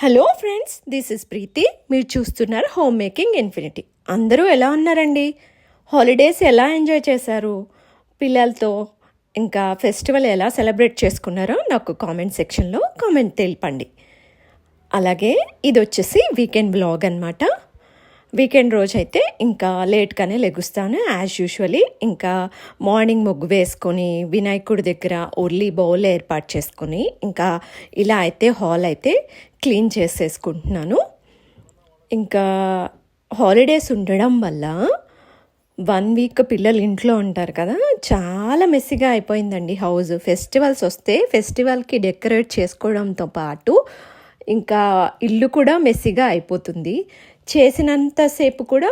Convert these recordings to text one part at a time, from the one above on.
Hello friends this is Preeti మీరు చూస్తున్నారు home making infinity అందరూ ఎలా ఉన్నారండి? హాలిడేస్ ఎలా ఎంజాయ్ చేశారు? పిల్లలతో ఇంకా ఫెస్టివల్ ఎలా సెలబ్రేట్ చేసుకున్నారో నాకు కామెంట్ సెక్షన్లో కామెంట్ తెలిపండి. అలాగే ఇది వచ్చేసి వీకెండ్ బ్లాగ్ అనమాట వీకెండ్ రోజు అయితే ఇంకా లేట్గానే లెగుస్తాను. యాజ్ యూజువలీ ఇంకా మార్నింగ్ ముగ్గు వేసుకొని వినాయకుడి దగ్గర ఓర్లీ బౌల్ ఏర్పాటు చేసుకొని ఇంకా ఇలా అయితే హాల్ అయితే క్లీన్ చేసేసుకుంటున్నాను. ఇంకా హాలిడేస్ ఉండడం వల్ల వన్ వీక్ పిల్లలు ఇంట్లో ఉంటారు కదా చాలా మెస్సీగా అయిపోయిందండి హౌస్. ఫెస్టివల్స్ వస్తే ఫెస్టివల్కి డెకరేట్ చేసుకోవడంతో పాటు ఇంకా ఇల్లు కూడా మెస్సీగా అయిపోతుంది. చేసినంతసేపు కూడా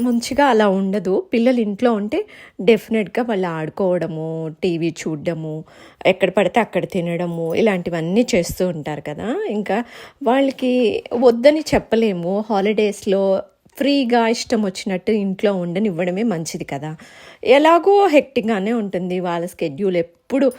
మంచిగా అలా ఉండదు. పిల్లలు ఇంట్లో ఉంటే డెఫినెట్గా వాళ్ళు ఆడుకోవడము టీవీ చూడడము ఎక్కడ పడితే అక్కడ తినడము ఇలాంటివన్నీ చేస్తూ ఉంటారు కదా. ఇంకా వాళ్ళకి వద్దని చెప్పలేము. హాలిడేస్లో ఫ్రీగా ఇష్టం వచ్చినట్టు ఇంట్లో ఉండనివ్వడమే మంచిది కదా. ఎలాగో హెక్టిక్గానే ఉంటుంది. వాళ్ళ స్కెడ్యూల్ ఎప్పుడు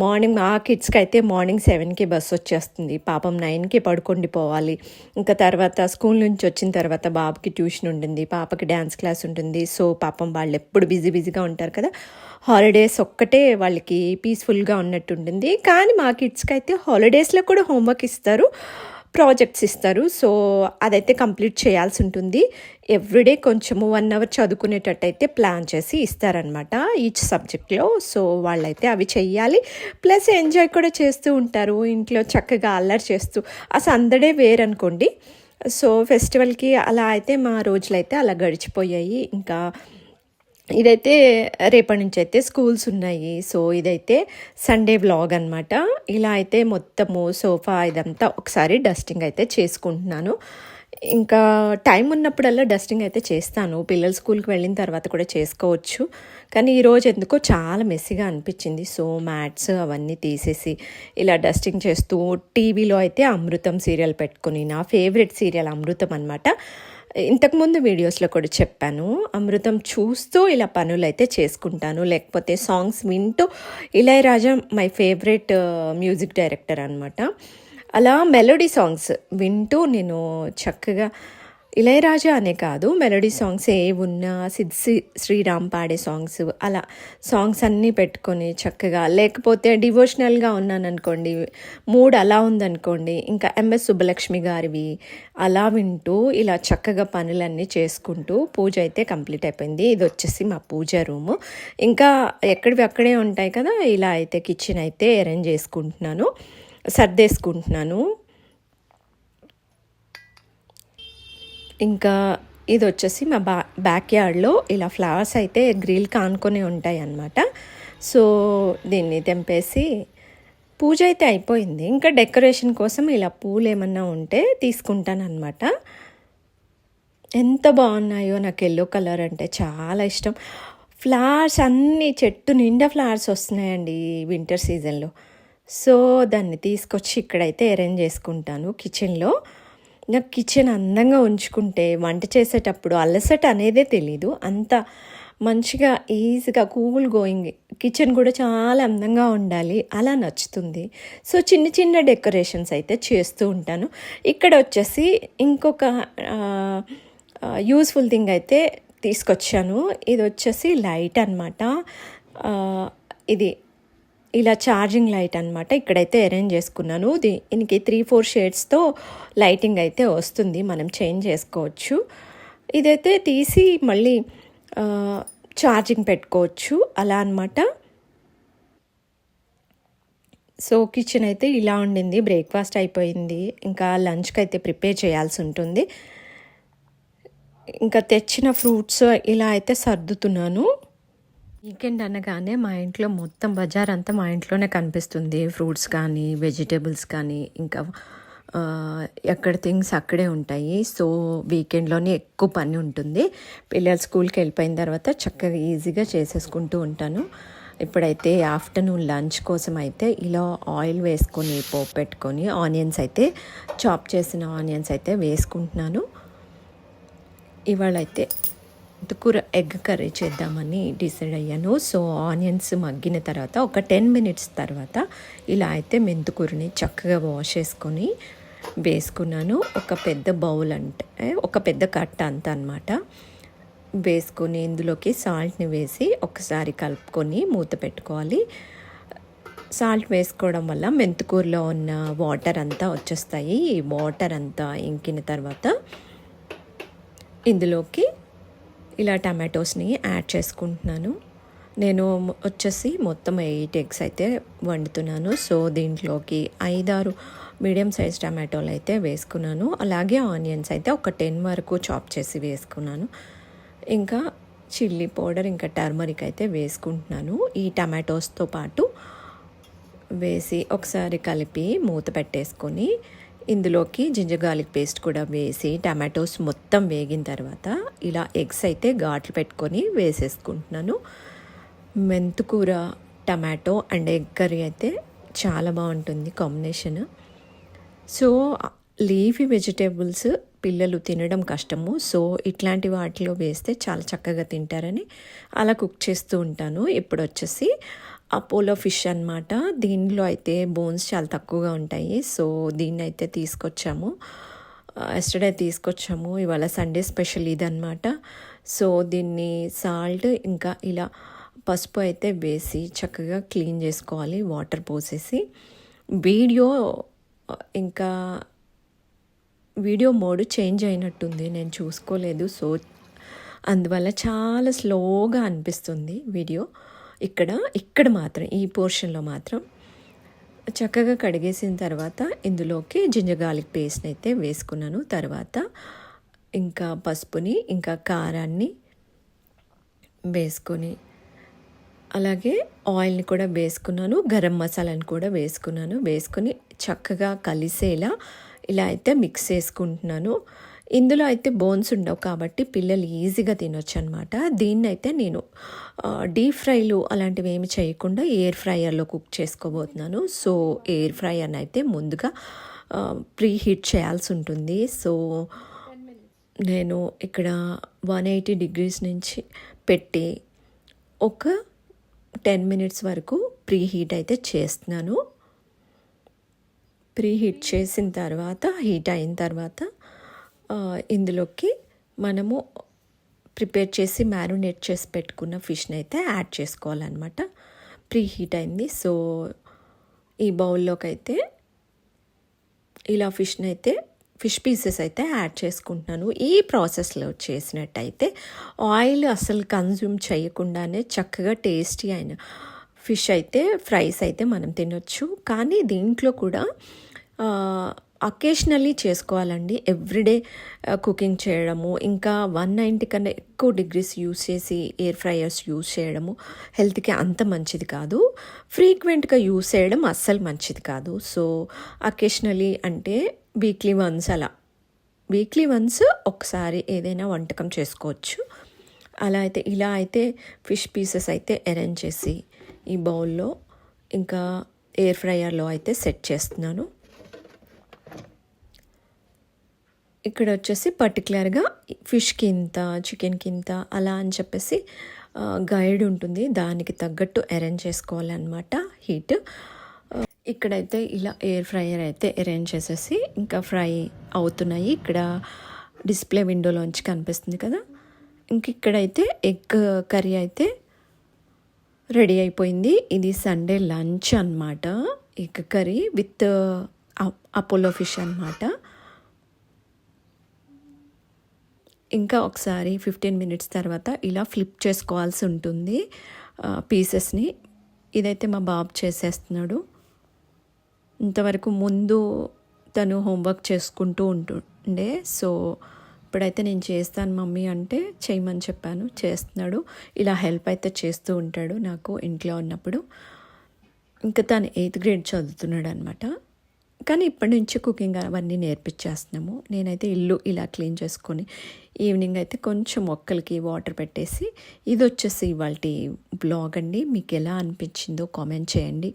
మార్నింగ్ మా కిడ్స్కి అయితే మార్నింగ్ సెవెన్కి బస్సు వచ్చేస్తుంది. పాపం నైన్కి పడుకోండి పోవాలి. ఇంకా తర్వాత స్కూల్ నుంచి వచ్చిన తర్వాత బాబుకి ట్యూషన్ ఉంటుంది. పాపకి డ్యాన్స్ క్లాస్ ఉంటుంది. సో పాపం వాళ్ళు ఎప్పుడు బిజీ బిజీగా ఉంటారు కదా హాలిడేస్ ఒక్కటే వాళ్ళకి పీస్ఫుల్గా ఉన్నట్టు ఉంటుంది కానీ మా కిడ్స్కి అయితే హాలిడేస్లో కూడా హోంవర్క్ ఇస్తారు. ప్రాజెక్ట్స్ ఇస్తారు సో అదైతే కంప్లీట్ చేయాల్సి ఉంటుంది. ఎవ్రీడే కొంచెము వన్ అవర్ చదువుకునేటట్టయితే ప్లాన్ చేసి ఇస్తారనమాట ఈచ్ సబ్జెక్ట్లో. సో వాళ్ళైతే అవి చెయ్యాలి. ప్లస్ ఎంజాయ్ కూడా చేస్తూ ఉంటారు. ఇంట్లో చక్కగా అల్లరి చేస్తూ. ఆ సందడే వేరనుకోండి. సో ఫెస్టివల్కి అలా అయితే మా రోజులైతే అలా గడిచిపోయాయి. ఇంకా ఇదైతే రేపటి నుంచి అయితే స్కూల్స్ ఉన్నాయి. సో ఇదైతే సండే వ్లాగ్ అనమాట ఇలా అయితే మొత్తము సోఫా ఇదంతా ఒకసారి డస్టింగ్ అయితే చేసుకుంటున్నాను. ఇంకా టైం ఉన్నప్పుడల్లా డస్టింగ్ అయితే చేస్తాను. పిల్లలు స్కూల్కి వెళ్ళిన తర్వాత కూడా చేసుకోవచ్చు. కానీ ఈరోజు ఎందుకో చాలా మెస్సీగా అనిపించింది. సో మ్యాట్స్ అవన్నీ తీసేసి ఇలా డస్టింగ్ చేస్తూ టీవీలో అయితే అమృతం సీరియల్ పెట్టుకుని నా ఫేవరెట్ సీరియల్ అమృతం అనమాట ఇంతకుముందు వీడియోస్లో కూడా చెప్పాను అమృతం చూస్తూ ఇలా పనులు అయితే చేసుకుంటాను. లేకపోతే సాంగ్స్ వింటూ Ilaiyaraaja my favourite music director అనమాట అలా మెలోడీ సాంగ్స్ వింటూ నేను చక్కగా ఇళయరాజా అనే కాదు మెలోడీ సాంగ్స్ ఏ ఉన్నా సిద్ శ్రీరామ్ పాడే సాంగ్స్ అలా సాంగ్స్ అన్నీ పెట్టుకొని చక్కగా లేకపోతే డివోషనల్గా ఉన్నాను అనుకోండి మూడ్ అలా ఉందనుకోండి ఇంకా ఎంఎస్ సుబ్బలక్ష్మి గారివి అలా వింటూ ఇలా చక్కగా పనులన్నీ చేసుకుంటూ పూజ అయితే కంప్లీట్ అయిపోయింది. ఇది వచ్చేసి మా పూజ రూము. ఇంకా ఎక్కడివి అక్కడే ఉంటాయి కదా ఇలా అయితే కిచెన్ అయితే అరేంజ్ చేసుకుంటున్నాను సర్దేసుకుంటున్నాను. ఇంకా ఇది వచ్చేసి మా బా బ్యాక్ యార్డ్లో ఇలా ఫ్లవర్స్ అయితే గ్రిల్ ఆనుకొని ఉంటాయి అన్నమాట సో దీన్ని తెంపేసి పూజ అయితే అయిపోయింది. ఇంకా డెకరేషన్ కోసం ఇలా పూలు ఏమన్నా ఉంటే తీసుకుంటానమాట ఎంత బాగున్నాయో నాకు ఎల్లో కలర్ అంటే చాలా ఇష్టం. ఫ్లవర్స్ అన్నీ చెట్టు నిండా ఫ్లవర్స్ వస్తున్నాయండి వింటర్ సీజన్లో. సో దాన్ని తీసుకొచ్చి ఇక్కడైతే అరేంజ్ చేసుకుంటాను కిచెన్లో. నాకు కిచెన్ అందంగా ఉంచుకుంటే వంట చేసేటప్పుడు అలసట అనేదే తెలీదు. అంత మంచిగా ఈజీగా కూల్ గోయింగ్ కిచెన్ కూడా చాలా అందంగా ఉండాలి. అలా నచ్చుతుంది. సో చిన్న చిన్న డెకరేషన్స్ అయితే చేస్తూ ఉంటాను. ఇక్కడ వచ్చేసి ఇంకొక యూస్ఫుల్ థింగ్ అయితే తీసుకొచ్చాను. ఇది వచ్చేసి లైట్ అనమాట ఇది ఇలా ఛార్జింగ్ లైట్ అనమాట ఇక్కడైతే అరేంజ్ చేసుకున్నాను. దీనికి త్రీ ఫోర్ షేడ్స్తో లైటింగ్ అయితే వస్తుంది. మనం చేంజ్ చేసుకోవచ్చు. ఇదైతే తీసి మళ్ళీ ఛార్జింగ్ పెట్టుకోవచ్చు. అలా అనమాట సో కిచెన్ అయితే ఇలా ఉండింది. బ్రేక్ఫాస్ట్ అయిపోయింది. ఇంకా లంచ్కి అయితే ప్రిపేర్ చేయాల్సి ఉంటుంది. ఇంకా తెచ్చిన ఫ్రూట్స్ ఇలా అయితే సర్దుతున్నాను. వీకెండ్ అనగానే మా ఇంట్లో మొత్తం బజార్ అంతా మా ఇంట్లోనే కనిపిస్తుంది. ఫ్రూట్స్ కానీ వెజిటేబుల్స్ కానీ ఇంకా ఎక్కడ థింగ్స్ అక్కడే ఉంటాయి. సో వీకెండ్లోనే ఎక్కువ పని ఉంటుంది. పిల్లలు స్కూల్కి వెళ్ళిపోయిన తర్వాత చక్కగా ఈజీగా చేసేసుకుంటూ ఉంటాను. ఇప్పుడైతే ఆఫ్టర్నూన్ లంచ్ కోసం అయితే ఇలా ఆయిల్ వేసుకొని పోపు పెట్టుకొని ఆనియన్స్ అయితే చాప్ చేసిన ఆనియన్స్ అయితే వేసుకుంటున్నాను. ఇవాళ అయితే మెంతుకూర ఎగ్ కర్రీ చేద్దామని డిసైడ్ అయ్యాను. సో ఆనియన్స్ మగ్గిన తర్వాత ఒక టెన్ మినిట్స్ తర్వాత ఇలా అయితే మెంతుకూరని చక్కగా వాష్ చేసుకొని వేసుకున్నాను. ఒక పెద్ద బౌల్ అంటే ఒక పెద్ద కట్ట అంత అనమాట వేసుకొని ఇందులోకి సాల్ట్ని వేసి ఒకసారి కలుపుకొని మూత పెట్టుకోవాలి. సాల్ట్ వేసుకోవడం వల్ల మెంతుకూరలో ఉన్న వాటర్ అంతా వచ్చేస్తాయి. ఈ వాటర్ అంతా ఇంకిన తర్వాత ఇందులోకి ఇలా టమాటోస్ని యాడ్ చేసుకుంటున్నాను. నేను వచ్చేసి మొత్తం ఎయిట్ ఎగ్స్ అయితే వండుతున్నాను. సో దీంట్లోకి ఐదారు మీడియం సైజ్ టమాటోలు అయితే వేసుకున్నాను. అలాగే ఆనియన్స్ అయితే ఒక టెన్ వరకు చాప్ చేసి వేసుకున్నాను. ఇంకా చిల్లీ పౌడర్ ఇంకా టర్మరిక్ అయితే వేసుకుంటున్నాను. ఈ టమాటోస్తో పాటు వేసి ఒకసారి కలిపి మూత పెట్టేసుకొని ఇందులోకి జింజర్ గార్లిక్ పేస్ట్ కూడా వేసి టమాటోస్ మొత్తం వేగిన తర్వాత ఇలా ఎగ్స్ అయితే ఘాట్లు పెట్టుకొని వేసేసుకుంటున్నాను. మెంతుకూర టమాటో అండ్ ఎగ్ కర్రీ అయితే చాలా బాగుంటుంది కాంబినేషన్. సో లీఫీ వెజిటేబుల్స్ పిల్లలు తినడం కష్టము. సో ఇట్లాంటి వాటిలో వేస్తే చాలా చక్కగా తింటారని అలా కుక్ చేస్తూ ఉంటాను. ఇప్పుడు వచ్చేసి అపోలో ఫిష్ అనమాట దీనిలో అయితే బోన్స్ చాలా తక్కువగా ఉంటాయి. సో దీన్ని అయితే తీసుకొచ్చాము. ఎస్టర్డే తీసుకొచ్చాము. ఇవాళ సండే స్పెషల్ ఇదనమాట సో దీన్ని సాల్ట్ ఇంకా ఇలా పసుపు అయితే వేసి చక్కగా క్లీన్ చేసుకోవాలి. వాటర్ పోసేసి. వీడియో ఇంకా వీడియో మోడ్ చేంజ్ అయినట్టుంది. నేను చూసుకోలేదు. సో అందువల్ల చాలా స్లోగా అనిపిస్తుంది వీడియో ఇక్కడ ఇక్కడ మాత్రం ఈ పోర్షన్లో మాత్రం చక్కగా కడిగేసిన తర్వాత ఇందులోకి జింజర్ గార్లిక్ పేస్ట్ని అయితే వేసుకున్నాను. తర్వాత ఇంకా పసుపుని ఇంకా కారాన్ని వేసుకొని అలాగే ఆయిల్ని కూడా వేసుకున్నాను. గరం మసాలాని కూడా వేసుకున్నాను. వేసుకొని చక్కగా కలిసేలా ఇలా అయితే మిక్స్ చేసుకుంటున్నాను. ఇందులో అయితే బోన్స్ ఉండవు కాబట్టి పిల్లలు ఈజీగా తినొచ్చు అనమాట దీన్ని అయితే నేను డీప్ ఫ్రైలు అలాంటివి ఏమి చేయకుండా ఎయిర్ ఫ్రైయర్లో కుక్ చేసుకోబోతున్నాను. సో ఎయిర్ ఫ్రైయర్ని అయితే ముందుగా ప్రీ హీట్ చేయాల్సి ఉంటుంది సో నేను ఇక్కడ వన్ ఎయిటీ డిగ్రీస్ నుంచి పెట్టి ఒక టెన్ మినిట్స్ వరకు ప్రీ హీట్ అయితే చేస్తున్నాను. ప్రీ హీట్ చేసిన తర్వాత హీట్ అయిన తర్వాత ఇందులోకి మనము ప్రిపేర్ చేసి మ్యారినేట్ చేసి పెట్టుకున్న ఫిష్ని అయితే యాడ్ చేసుకోవాలన్నమాట. ప్రీ హీట్ అయింది. సో ఈ బౌల్లోకి అయితే ఇలా ఫిష్ని అయితే ఫిష్ పీసెస్ అయితే యాడ్ చేసుకుంటున్నాను. ఈ ప్రాసెస్లో చేసినట్టయితే ఆయిల్ అసలు కన్జ్యూమ్ చేయకుండానే చక్కగా టేస్టీ అయిన ఫిష్ అయితే ఫ్రైస్ అయితే మనం తినొచ్చు. కానీ దీంట్లో కూడా అకేషనల్లీ చేసుకోవాలండి. ఎవ్రీడే కుకింగ్ uh, చేయడము ఇంకా వన్ నైంటీ కన్నా ఎక్కువ డిగ్రీస్ యూస్ చేసి ఎయిర్ ఫ్రైయర్స్ యూస్ చేయడము హెల్త్కి అంత మంచిది కాదు. ఫ్రీక్వెంట్గా యూస్ చేయడం అస్సలు మంచిది కాదు. సో అకేషనలీ అంటే వీక్లీ వన్స్ అలా. వీక్లీ వన్స్ ఒకసారి ఏదైనా వంటకం చేసుకోవచ్చు. అలా అయితే ఇలా అయితే ఫిష్ పీసెస్ అయితే అరేంజ్ చేసి ఈ బౌల్లో ఇంకా ఎయిర్ ఫ్రైయర్లో అయితే సెట్ చేస్తున్నాను. ఇక్కడ వచ్చేసి పర్టికులర్గా ఫిష్కి ఇంత చికెన్కి ఇంత అలా అని చెప్పేసి గైడ్ ఉంటుంది. దానికి తగ్గట్టు అరేంజ్ చేసుకోవాలన్నమాట హీట్. ఇక్కడైతే ఇలా ఎయిర్ ఫ్రైయర్ అయితే అరేంజ్ చేసేసి ఇంకా ఫ్రై అవుతున్నాయి. ఇక్కడ డిస్ప్లే విండోలోంచి కనిపిస్తుంది కదా. ఇంక ఇక్కడైతే ఎగ్ కర్రీ అయితే రెడీ అయిపోయింది. ఇది సండే లంచ్ అనమాట egg curry with Apollo fish అనమాట ఇంకా ఒకసారి ఫిఫ్టీన్ మినిట్స్ తర్వాత ఇలా ఫ్లిప్ చేసుకోవాల్సి ఉంటుంది పీసెస్ని. ఇదైతే మా బాబు చేసేస్తున్నాడు. ఇంతవరకు ముందు తను హోంవర్క్ చేసుకుంటూ ఉంటుండే. సో ఇప్పుడైతే నేను చేస్తాను మమ్మీ అంటే చేయమని చెప్పాను చేస్తున్నాడు. ఇలా హెల్ప్ అయితే చేస్తూ ఉంటాడు నాకు ఇంట్లో ఉన్నప్పుడు. ఇంకా తను ఎయిత్ గ్రేడ్ చదువుతున్నాడు అనమాట కానీ ఇప్పటి నుంచి కుకింగ్ అవన్నీ నేర్పించేస్తున్నాము. నేనైతే ఇల్లు ఇలా క్లీన్ చేసుకొని ఈవినింగ్ అయితే కొంచెం మొక్కలకి వాటర్ పెట్టేసి ఇది వచ్చేసి ఇవాళ బ్లాగ్ అండి. మీకు ఎలా అనిపించిందో కామెంట్ చేయండి.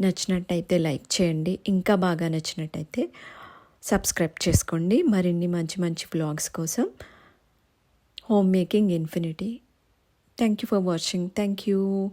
నచ్చినట్టయితే లైక్ చేయండి. ఇంకా బాగా నచ్చినట్టయితే సబ్స్క్రైబ్ చేసుకోండి. మరిన్ని మంచి మంచి బ్లాగ్స్ కోసం home making infinity. Thank you for watching. Thank you.